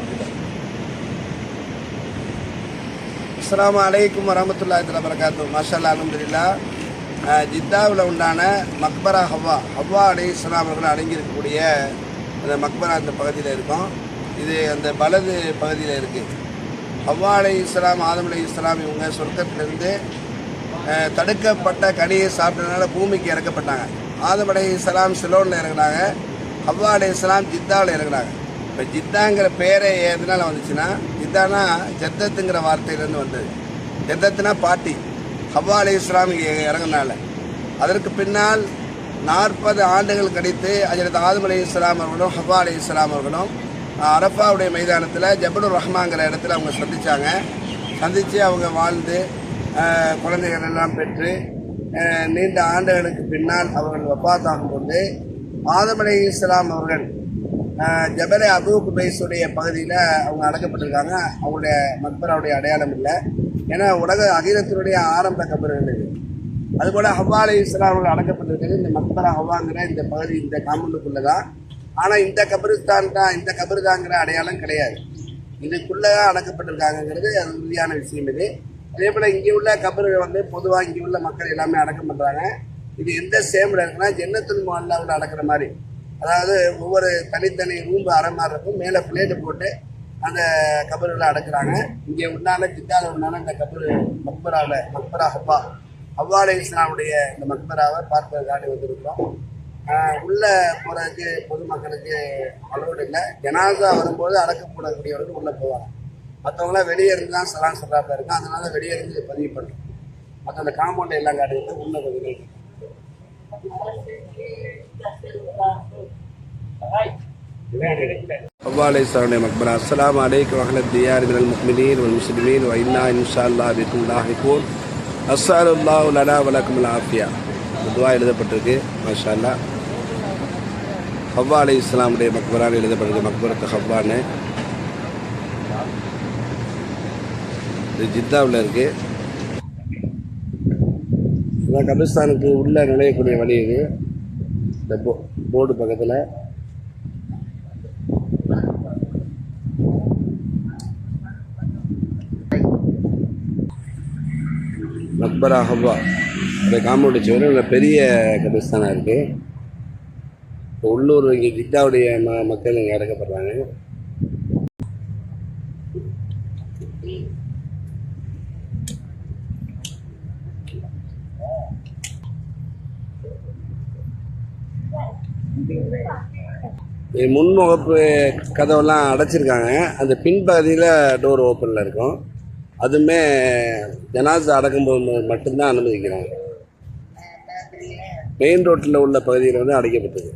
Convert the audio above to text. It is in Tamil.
அவங்ககிட்ட அஸ்ஸலாமு அலைக்கும் வரமத்துல்லாஹி தஆலா பரகாத்து மாஷல்லா அல்ஹம்துலில்லா. ஜித்தாவில் உண்டான மக்பரா ஹவ்வா ஹவ்வா அலை இஸ்லாம் அவர்கள் அடங்கியிருக்கக்கூடிய அந்த மக்பரா அந்த பகுதியில் இருக்கும். இது அந்த வலது பகுதியில் இருக்குது ஹவ்வா அலை இஸ்லாம் ஆதம் அலை இஸ்லாம் இவங்க சொர்க்கத்திலிருந்து தடுக்கப்பட்ட கனியை சாப்பிட்டதுனால பூமிக்கு இறக்கப்பட்டாங்க. ஆதம் அலை இஸ்லாம் சிலோனில் இறங்குனாங்க. ஹவ்வா அலை இஸ்லாம் ஜித்தாவில் இறங்குனாங்க. இப்போ ஜித்தாங்கிற பேரே எதனால் வந்துச்சுன்னா ஜித்தானா ஜத்தத்துங்கிற வார்த்தையிலேருந்து வந்தது. ஜத்தத்துனா பாட்டி. ஹவ்வா அலி இஸ்லாம் இங்கே இறங்குனால. அதற்கு பின்னால் நாற்பது ஆண்டுகள் கழித்து அஜரத் ஆதம் அலி இஸ்லாம் அவர்களும் ஹவ்வா அலி இஸ்லாம் அவர்களும் அரஃபாவுடைய மைதானத்தில் ஜபலுர் ரஹ்மாங்கிற இடத்துல அவங்க சந்தித்தாங்க சந்தித்து அவங்க வாழ்ந்து குழந்தைகள் எல்லாம் பெற்று நீண்ட ஆண்டுகளுக்கு பின்னால் அவர்கள் வப்பாத்தாகும் போது ஆதம் அலி இஸ்லாம் அவர்கள் ஜபலே அபு குபைஸுடைய பகுதியில் அவங்க அடக்கப்பட்டிருக்காங்க. அவங்களுடைய மக்பராவுடைய அடையாளம் இல்லை. ஏன்னா உலக அகிலத்தினுடைய ஆரம்ப கபர்கள் இது. அதுபோல் ஹவ்வா அலி இஸ்லாம் அவர்கள் அடக்கப்பட்டிருக்கிறது. இந்த மக்பரா ஹவ்வாங்கிற இந்த பகுதி இந்த காம்பவுண்டுக்குள்ளே தான். ஆனால் இந்த கபருஸ்தான் தான் இந்த கபருதாங்கிற அடையாளம் கிடையாது. இதுக்குள்ளே தான் அடக்கப்பட்டிருக்காங்கங்கிறது அது உறுதியான விஷயம் இது. அதே போல் இங்கே உள்ள கபர் வந்து பொதுவாக இங்கே உள்ள மக்கள் எல்லாமே அடக்கம் பண்ணுறாங்க இது எந்த சேமில் இருக்குன்னா ஜென்னத்துல் மல்லாவில் அடக்கிற மாதிரி. அதாவது ஒவ்வொரு தனித்தனி ரூம் அரை மாதிரி இருக்கும் மேலே பிளேட்டு போட்டு அந்த கபருகளை அடைக்கிறாங்க. இங்கே உண்டான ஜித்தால உண்டான இந்த கபரு மக்பராவில் மக்பரா ஹப்பா ஹவ்வா. அலை இஸ்லாமுடைய இந்த மக்பராவை பார்ப்பதற்காண்டி வந்திருக்கிறோம். உள்ளே போகிறதுக்கு பொதுமக்களுக்கு அலோடு இல்லை. ஜனாசா வரும்போது அடக்கப்படக்கூடியவர்கள் உள்ளே போவாங்க. மற்றவங்களாம் வெளியே இருந்து தான் சலான் சொல்கிறாப்ப இருக்கும் அதனால வெளியே இருந்து பதிவு பண்ணுறோம் மற்ற அந்த காம்பவுண்ட் எல்லாம் காட்டுறது உள்ள பதிவு அவ்வாலை மக்பரா அஸ்ஸலாமு அலைக்கும் வஹலத் தியார் மினல் முக்மினீன் வல் முஸ்லிமீன் வ இன்னா இன்ஷா அல்லாஹ் பிக்கும் லாஹிகூன் அஸ்ஸலுல்லாஹு லனா வலக்கும் ஆஃபியா துவா எழுதப்பட்டிருக்கு. மாஷா அல்லாஹ் ஹவ்வா அலை இஸ்லாமுடைய மக்பரான் எழுதப்பட்டிருக்கு. மக்பரத்து ஹவ்வான்னு. இது ஜித்தாவில் இருக்கு. இதான் கபிஸ்தானுக்கு உள்ள நுழையக்கூடிய வழி இது. இந்த போ போர்டு பக்கத்தில். மக்பரா ஹவ்வா. இந்த காம்பவுண்டு சுவர் நல்ல பெரிய கபிஸ்தானாக இருக்குது இப்போ உள்ளூர் இங்கே ஜித்தாவுடைய ம மக்கள் இங்கே அடக்கப்படுறாங்க. முன்முகப்பு கதவெல்லாம் அடைச்சிருக்காங்க. அந்த பின்பகுதியில் டோர் ஓப்பனில் இருக்கும். அதுவுமே ஜனாசா அடக்கும்போது மட்டும்தான் அனுமதிக்கிறாங்க. மெயின் ரோட்டில் உள்ள பகுதியில் வந்து அடைக்கப்பட்டது.